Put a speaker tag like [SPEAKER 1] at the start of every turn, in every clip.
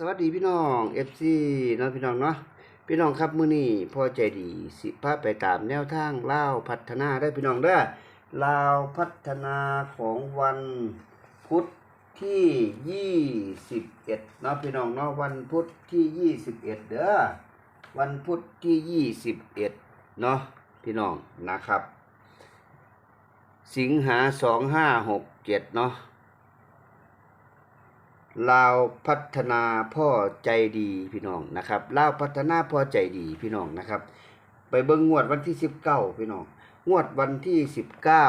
[SPEAKER 1] สวัสดีพี่น้องเอฟซีเนาะพี่น้องเนาะพี่น้องครับมื้อนี้พอใจดีสิพาไปตามแนวทางลาวพัฒนาได้พี่น้องเด้อลาวพัฒนาของวันพุธที่21เนาะพี่น้องเนาะวันพุธที่21เด้อวันพุธที่21เนาะพี่น้องนะครับ สิงหา2567เนาะ ลาวพัฒนาพ่อใจดีพี่น้องนะครับลาวพัฒนาพ่อใจดีพี่น้องนะครับ ไปเบิ่งงวดวันที่สิบเก้าพี่น้องงวดวันที่สิบเก้า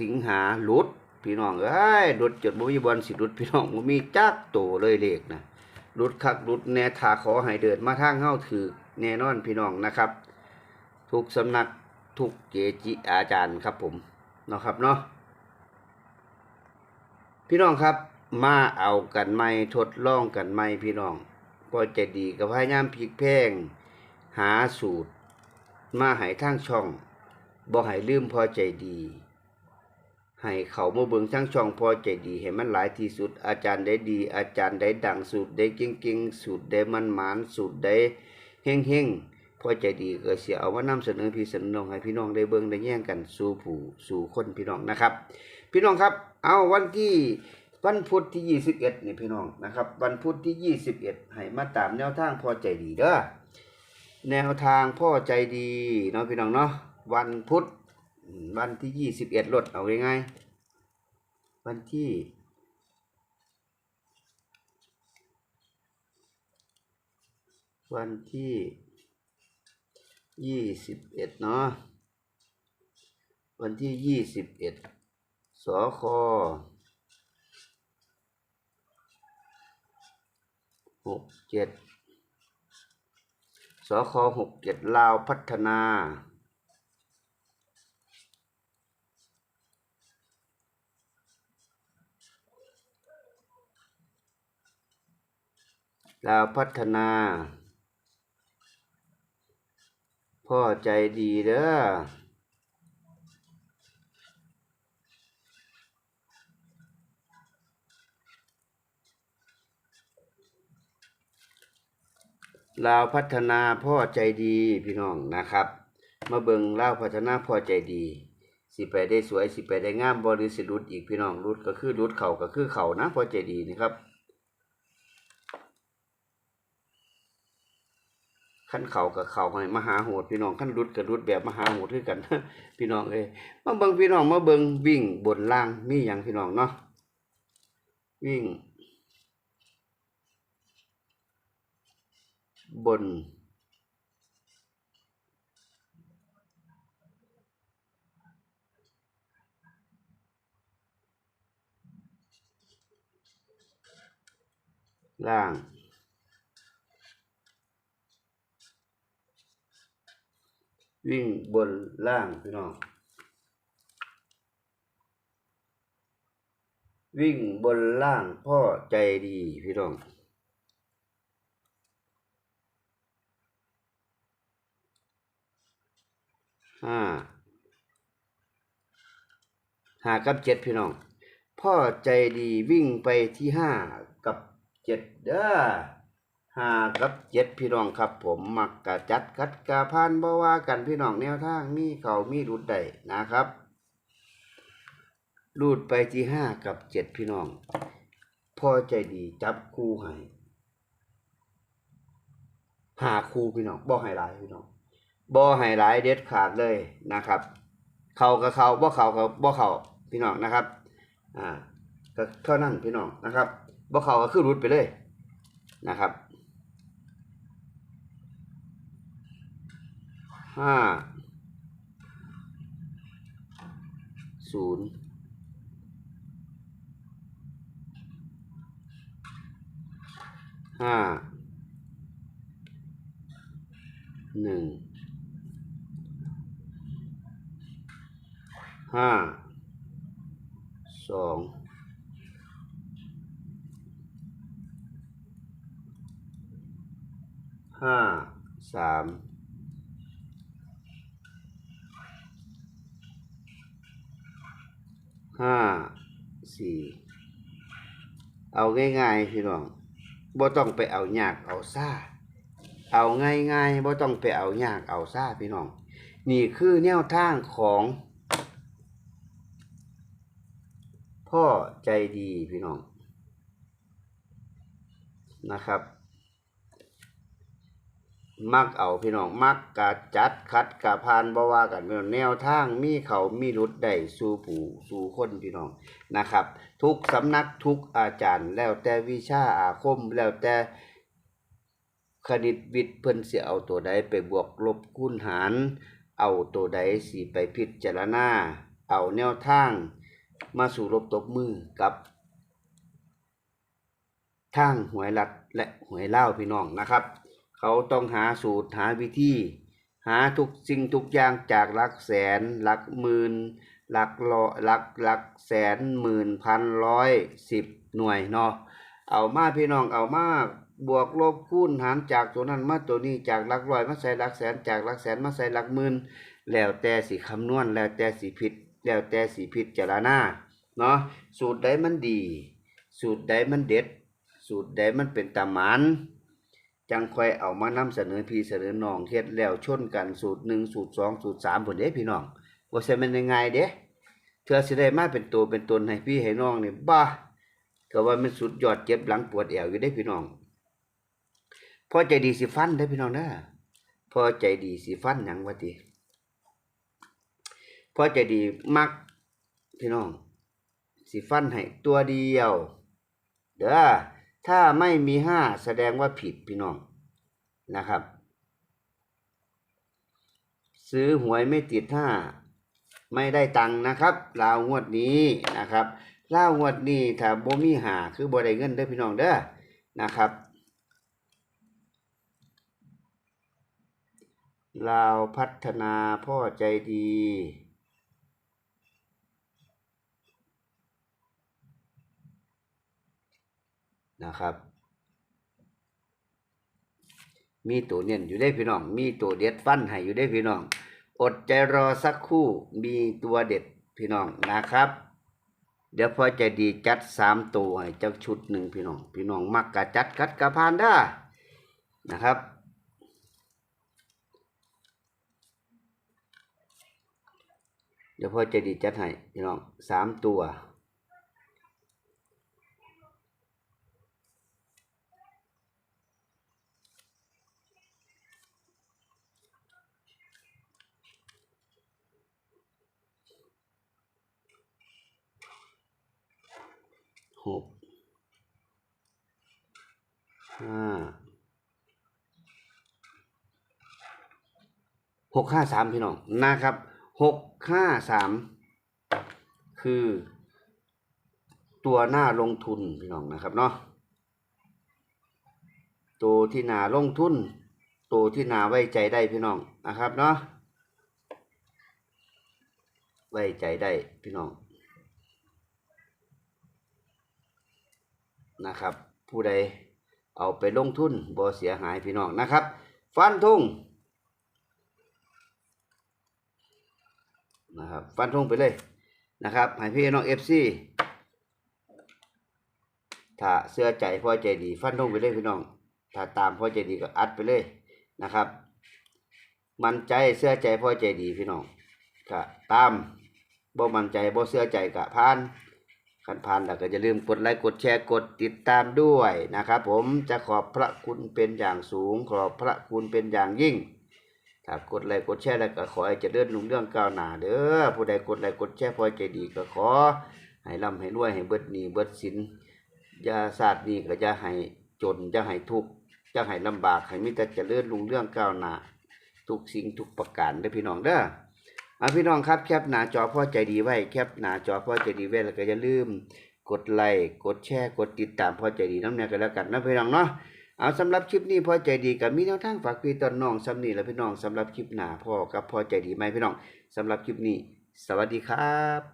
[SPEAKER 1] สิงหาหลุดพี่น้องเอ้ยหลุดจดบ่มีบอลสิหลุดพี่น้องบ่มีจักโตเลยเลขนะหลุดคักหลุดแน่ทาขอให้เดินมาทางเฮาถือแน่นอนพี่น้องนะครับ ทุกสำนักทุกเกจิอาจารย์ครับผมเนาะครับเนาะพี่น้องครับ มาเอากันไม่ทดลองกันไม่พี่น้องพอใจดีกับพยายามพลิกแพงหาสูตร มาให้ทางช่องบ่ให้ลืมพอใจดี ให้เขามาเบิงทางช่องพอใจดีให้มันหลายที่สุด อาจารย์ได้ดี อาจารย์ได้ดังสูตรได้เก่งๆสูตรได้มันหมานสูตรได้เฮงๆพอใจดีก็เสียเอามานำเสนอพี่เสนอน้องให้พี่น้องได้เบิงได้แย่งกันสู่ผู้สู่คนพี่น้องนะครับ พี่น้องครับ เอาวันที่ วันพุธที่ 21นี่พี่น้องนะครับ วันพุธที่ 21 ให้มาตามแนวทางพ่อใจดีเด้อแนวทางพ่อใจดีเนาะพี่น้องเนาะวันพุธวันที่ 21ลดเอาง่ายๆวันที่วันที่21เนาะวันที่21สค หกเจ็ดสคหกเจ็ดลาวพัฒนาลาวพัฒนา พ่อใจดีเด้อ ลาวพัฒนาพ่อใจดีพี่น้องนะครับ มาเบิงลาวพัฒนาพ่อใจดี สิไปได้สวยสิไปได้งามบริสิรุดอีกพี่น้องรุดก็คือรุดเข่าก็คือเข่านะพ่อใจดีนะครับขั้นเข่ากับเข่าให้มหาโหดพี่น้องขั้นรุดกับรุดแบบมหาโหดคือกัน พี่น้องเอ้มาเบิงพี่น้องมาเบิงวิ่งบนล่างมีอย่างพี่น้องเนาะวิ่ง บน ล่าง วิ่งบนล่างพี่น้องวิ่งบนล่างพ่อใจดีพี่น้อง ห้าหากับเจ็ดพี่น้อง พ่อใจดีวิ่งไปที่ห้ากับเจ็ดเด้อห้ากับเจ็ดพี่น้องครับ ผมมักกะจัดกัดกะพานบ่ว่ากันพี่น้องแนวทางมีเขามีรุดได้นะครับรูดไปที่ห้ากับเจ็ดพี่น้อง พ่อใจดีจับคู่ให้หาคู่พี่น้องบ่ให้หลายพี่น้อง บ่ให้หลายเด็ดขาดเลยนะครับ เขากับเขาบ่เขากับบ่เขาพี่น้องนะครับ อ่าก็เท่านั้นพี่น้องนะครับบ่เขาก็คือรุดไปเลยนะครับห้าศูนย์ห้าหนึ่ง ห้าสองห้าสามห้าสี่เอาง่ายๆพี่น้องบ่ต้องไปเอายากเอาซ่าเอาง่ายๆบ่ต้องไปเอายากเอาซ่าพี่น้อง นี่คือแนวทางของ พ่อใจดีพี่น้องนะครับ มักเอาพี่น้องมักกะจัดคัดกะพานบ่ว่ากันพี่น้องแนวทางมีเขามีรุดได้สู่ผู้สู่คนพี่น้องนะครับ ทุกสำนักทุกอาจารย์ แล้วแต่วิชาอาคมแล้วแต่คณิตวิทย์เพิ่นสิเอาตัวใดไปบวกลบคูณหาร เอาตัวใดสิไปพิจารณาเอาแนวทาง มาสู่รบตบมือกับทางหวยรัดและหวยเล่าพี่น้องนะครับ เขาต้องหาสูตรหาวิธี หาทุกสิ่งทุกอย่างจากหลักแสนหลักหมื่นหลักรอหลักหลักแสนหมื่นพันร้อยสิบหน่วยเนาะเอามาพี่น้องเอามาบวกลบคูณหารจากตัวนั้นมาตัวนี้จากหลักร้อยมาใส่หลักแสนจากหลักแสนมาใส่หลักหมื่นแล้วแต่สิคำนวณแล้วแต่สิผิด แล้วแต่สิพิจารณาเนาะสูตรใดมันดี สูตรใดมันเด็ด สูตรใดมันเป็นตาหมันจังคอยเอามานำเสนอพี่เสนอน้องเฮ็ดแล้วชนกันสูตรหนึ่งสูตรสองสูตรสามผลเด้พี่น้องว่าใช่มันยังไงเด้เธอสิได้มาเป็นตัวเป็นตนให้พี่ให้น้องนี่บ้าก็ว่ามันสุดยอดเจ็บหลังปวดแอวอยู่ได้พี่น้องพอใจดีสิฟันได้พี่น้องเด้อพอใจดีสิฟันหยังวะติ พอใจดีมักพี่น้องสิฟันให้ตัวเดียว เด้อถ้าไม่มีห้าแสดงว่าผิดพี่น้องนะครับ ซื้อหวยไม่ติดห้าไม่ได้ตังค์นะครับลาวงวดนี้นะครับลาวงวดนี้ถ้าบ่มีหาคือบ่ได้เงินเด้อพี่น้องเด้อนะครับลาวพัฒนาพ่อใจดี นะครับ มีตัวเนียนอยู่ได้พี่น้อง มีตัวเด็ดฟันให้อยู่ได้พี่น้อง อดใจรอสักครู่มีตัวเด็ดพี่น้องนะครับ เดี๋ยวพอใจะดีจัดสามตัวให้เจักชุดหนึ่งพี่น้อง พี่น้องมักกะจัดกัดกะพานได้นะครับเดี๋ยวพอใจะดีจัดให้พี่น้องสามตัว หกห้าหกห้าสามพี่น้องนะครับหกห้าสามคือตัวหน้าลงทุนพี่น้องนะครับเนาะตัวที่นาลงทุนตัวที่นาไว้ใจได้พี่น้องนะครับเนาะไว้ใจได้พี่น้อง นะครับ ผู้ใดเอาไปลงทุนบ่เสียหายพี่น้องนะครับ ฟันทุ่งนะครับฟันทุ่งไปเลยนะครับให้พี่น้องเอฟซีถ้าเสื้อใจพ่อใจดี ฟันทุ่งไปเลยพี่น้อง ถ้าตามพ่อใจดีก็อัดไปเลยนะครับ มันใจเสื้อใจพ่อใจดีพี่น้องก็ตามบ่มันใจบ่เสื้อใจก็ผ่าน ขันผ่านแล้วก็อย่าลืมกดไลค์กดแชร์กดติดตามด้วยนะครับ ผมจะขอบพระคุณเป็นอย่างสูง ขอบพระคุณเป็นอย่างยิ่งถ้ากดไลค์กดแชร์แล้วก็ขอให้เจริญรุ่งเรื่องก้าวหน้าเด้อผู้ใดกดไลค์กดแชร์พอใจดีก็ขอ ให้ร่ำให้รวยให้เบิดหนี้เบิดสินอย่าศาสตร์นี้ก็จะให้จนจะให้ทุกข์จะให้ลำบากให้มีแต่เจริญรุ่งเรื่องก้าวหน้าทุกสิ่งทุกประการเด้อพี่น้องเด้อ อาพี่น้องครับแคปหน้าจอพ่อใจดีไว้แคปหน้าจอพ่อใจดีไว้แล้วก็อย่าลืม กดไลค์กดแชร์กดติดตามพ่อใจดีน้ำเนี่ยกันแล้วกันนะพี่น้องเนาะเอาสำหรับคลิปนี้พ่อใจดีกับมีแนวทางฝากพี่ตอนน้องสำนีแล้วพี่น้องสำหรับคลิปหน้าพ่อกับพ่อใจดีไหมพี่น้องสำหรับคลิปนี้ สวัสดีครับ